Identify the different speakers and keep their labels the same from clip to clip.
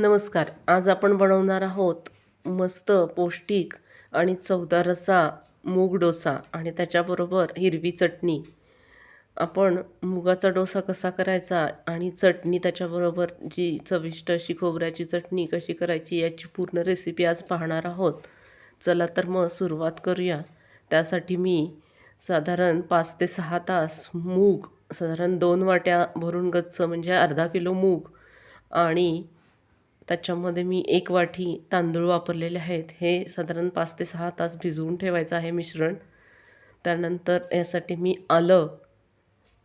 Speaker 1: नमस्कार. आज आपण बनवणार आहोत मस्त पौष्टिक आणि चवदार असा मूग डोसा आणि त्याच्याबरोबर हिरवी चटणी. आपण मुगाचा डोसा कसा करायचा आणि चटणी त्याच्याबरोबर जी चविष्ट अशी खोबऱ्याची चटणी कशी करायची याची पूर्ण रेसिपी आज पाहणार आहोत. चला तर मग सुरुवात करूया. त्यासाठी मी साधारण पाच ते सहा तास मूग साधारण दोन वाट्या भरून गच्च म्हणजे अर्धा किलो मूग आणि त्याच्यामध्ये मी एक वाटी तांदूळ वापरलेले आहेत. हे साधारण पाच ते सहा तास भिजवून ठेवायचं आहे मिश्रण. त्यानंतर यासाठी मी आलं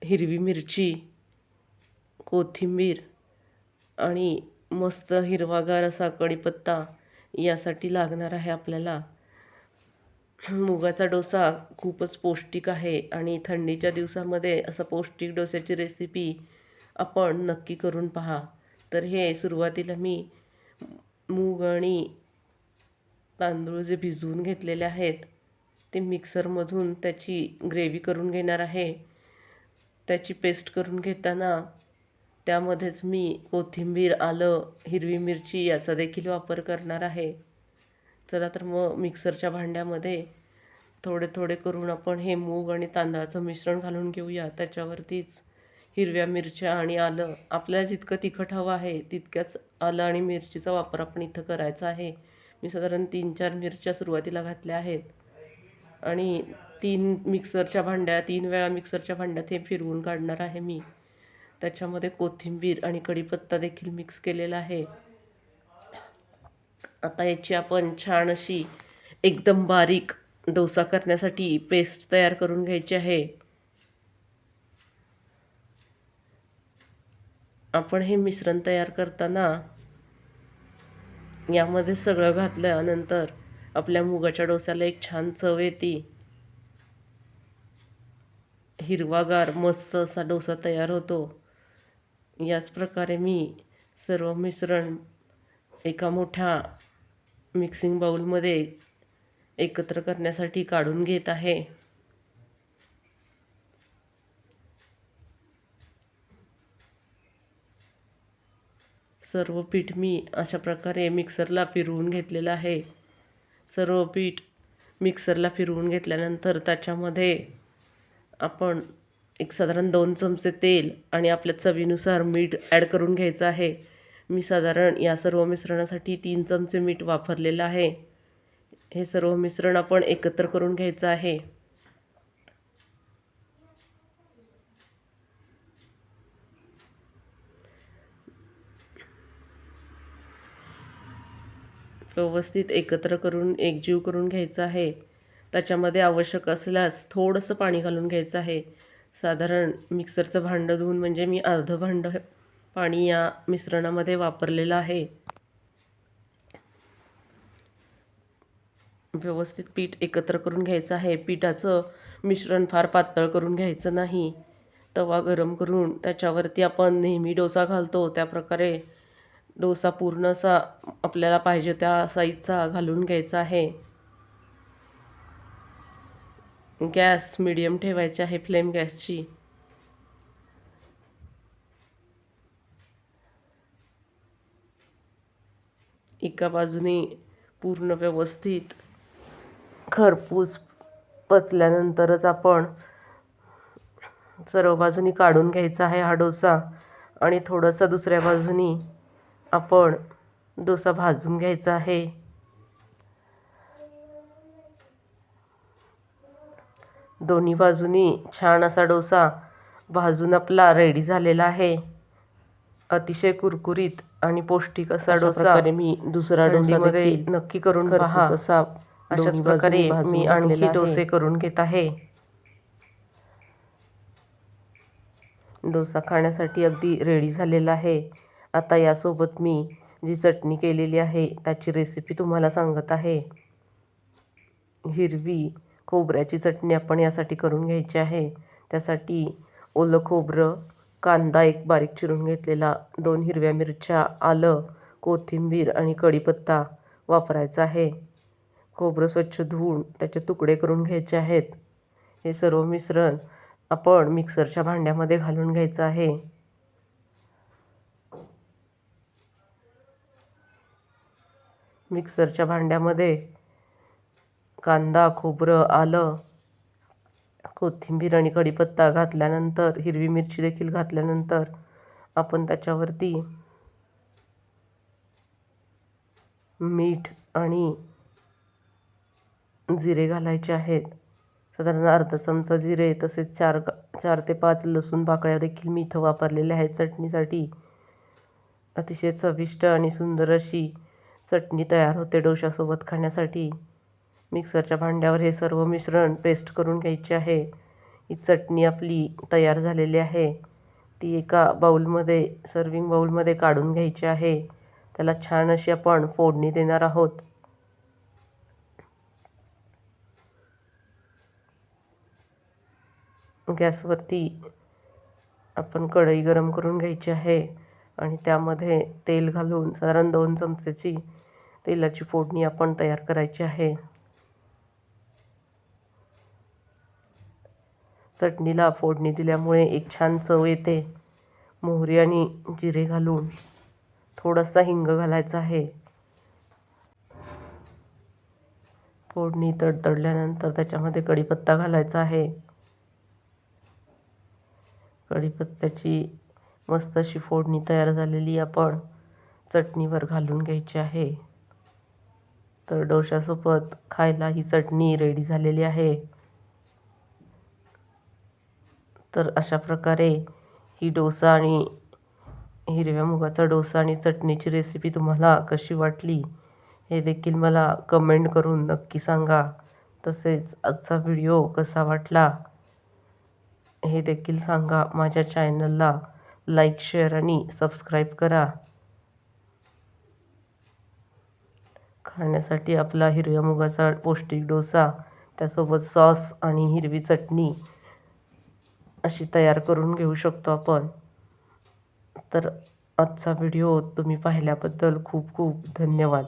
Speaker 1: हिरवी मिरची कोथिंबीर आणि मस्त हिरवागार असा कढीपत्ता यासाठी लागणार आहे आपल्याला. मुगाचा डोसा खूपच पौष्टिक आहे आणि थंडीच्या दिवसामध्ये असं पौष्टिक डोस्याची रेसिपी आपण नक्की करून पहा. तर हे सुरुवातीला मी मूग आणि तांदूळ जे भिजवून घेतलेले आहेत ते मिक्सरमधून त्याची ग्रेव्ही करून घेणार आहे. त्याची पेस्ट करून घेताना त्यामध्येच मी कोथिंबीर आलं हिरवी मिरची याचा देखील वापर करणार आहे. चला तर मग मिक्सरच्या भांड्यामध्ये थोडे थोडे करून आपण हे मूग आणि तांदळाचं मिश्रण घालून घेऊया. त्याच्यावरतीच हिरव्या मिरच्या आणि आलं. आपल्याला जितकं तिखट हवं आहे तितक्याच आलं आणि मिरचीचा वापर आपण इथं करायचा आहे. मी साधारण तीन चार मिरच्या सुरुवातीला घातल्या आहेत. आणि तीन मिक्सरच्या भांड्या तीन वेळा मिक्सरच्या भांड्यात हे फिरवून काढणार आहे मी. त्याच्यामध्ये कोथिंबीर आणि कढीपत्ता देखील मिक्स केलेला आहे. आता याची आपण छान अशी एकदम बारीक डोसा करण्यासाठी पेस्ट तयार करून घ्यायची आहे. आपण हे मिश्रण तयार करताना यामध्ये सगळं घातल्यानंतर आपल्या मुगाच्या डोस्याला एक छान चव येते. हिरवागार मस्त असा डोसा तयार होतो. याच प्रकारे मी सर्व मिश्रण एका मोठ्या मिक्सिंग बाऊलमध्ये एकत्र करण्यासाठी काढून घेत आहे. सर्व पीठ मी अशा प्रकारे मिक्सरला फिरवून घेतलेलं आहे. सर्व पीठ मिक्सरला फिरवून घेतल्यानंतर त्याच्यामध्ये आपण एक साधारण दोन चमचे तेल आणि आपल्या चवीनुसार मीठ ॲड करून घ्यायचं आहे. मी साधारण या सर्व मिश्रणासाठी तीन चमचे मीठ वापरलेलं आहे. हे सर्व मिश्रण आपण एकत्र करून घ्यायचं आहे. व्यवस्थित एकत्र करून एकजीव करून घ्यायचं आहे. त्याच्यामध्ये आवश्यक असल्यास थोडंसं पाणी घालून घ्यायचं आहे. साधारण मिक्सरचं भांडं धुवून म्हणजे मी अर्धं भांडं पाणी या मिश्रणामध्ये वापरलेलं आहे. व्यवस्थित पीठ एकत्र करून घ्यायचं आहे. पिठाचं मिश्रण फार पातळ करून घ्यायचं नाही. तवा गरम करून त्याच्यावरती आपण नेहमी डोसा घालतो. त्या प्रकारे डोसा पूर्ण असा आपल्याला पाहिजे त्या साईजचा घालून घ्यायचा आहे. गॅस मिडियम ठेवायची आहे फ्लेम गॅसची. एका बाजूने पूर्ण व्यवस्थित खरपूस पचल्यानंतरच आपण सर्व बाजूनी काढून घ्यायचा आहे हा डोसा आणि थोडंसं दुसऱ्या बाजूनी आपण डोसा भाजून घ्यायचा आहे. दोन्ही बाजूनी छान असा डोसा भाजून आपला रेडी झालेला आहे. अतिशय कुरकुरीत आणि पौष्टिक असा डोसा मी दुसरा डोसामध्ये नक्की करून पहा. असा अशाच प्रकारे मी आणखी डोसे करून घेत आहे. डोसा खाण्यासाठी अगदी रेडी झालेला आहे. आता यासोबत मी जी चटणी केलेली आहे त्याची रेसिपी तुम्हाला सांगत आहे. हिरवी खोबऱ्याची चटणी आपण यासाठी करून घ्यायची आहे. त्यासाठी ओलं खोबरं कांदा एक बारीक चिरून घेतलेला दोन हिरव्या मिरच्या आलं कोथिंबीर आणि कढीपत्ता वापरायचा आहे. खोबरं स्वच्छ धुवून त्याचे तुकडे करून घ्यायचे आहेत. हे सर्व मिश्रण आपण मिक्सरच्या भांड्यामध्ये घालून घ्यायचं आहे. मिक्सरच्या भांड्यामध्ये कांदा खोबरं आलं कोथिंबीर आणि कढीपत्ता घातल्यानंतर हिरवी मिरची देखील घातल्यानंतर आपण त्याच्यावरती मीठ आणि जिरे घालायचे आहेत. साधारण अर्धा चमचा जिरे तसेच चार चार ते पाच लसूण पाकळ्या देखील मी इथं वापरलेल्या आहेत. चटणीसाठी अतिशय चविष्ट आणि सुंदर अशी चटणी तयार होते डोशासोबत खाण्यासाठी. मिक्सरच्या भांड्यावर हे सर्व मिश्रण पेस्ट करून घ्यायचे आहे. ही चटणी आपली तयार झालेली आहे. ती एका बाऊलमध्ये सर्विंग बाऊलमध्ये काढून घ्यायची आहे. त्याला छान अशी आपण फोडणी देणार आहोत. गॅसवरती आपण कढई गरम करून घ्यायची आहे आणि त्यामध्ये तेल घालून साधारण दोन चमचेची तेलाची फोडणी आपण तयार करायची आहे. चटणीला फोडणी दिल्यामुळे एक छान चव येते. मोहरी आणि जिरे घालून थोडासा हिंग घालायचा आहे. फोडणी तडतडल्यानंतर त्याच्यामध्ये कढीपत्ता घालायचा आहे. कढीपत्त्याची मस्त अशी फोडणी तयार झालेली आपण चटणीवर घालून घ्यायची आहे. तर डोशासोबत खायला ही चटणी रेडी झालेली आहे. तर अशा प्रकारे ही डोसा आणि हिरव्या मुगाचा डोसा आणि चटणीची रेसिपी तुम्हाला कशी वाटली हे देखील मला कमेंट करून नक्की सांगा. तसेच आजचा व्हिडिओ कसा वाटला हे देखील सांगा. माझ्या चॅनलला लाईक शेअर आणि सबस्क्राईब करा. खाण्यासाठी आपला हिरव्या मुगाचा पौष्टिक डोसा त्यासोबत सॉस आणि हिरवी चटणी अशी तयार करून घेऊ शकतो आपण. तर आजचा व्हिडिओ तुम्ही पाहिल्याबद्दल खूप खूप धन्यवाद.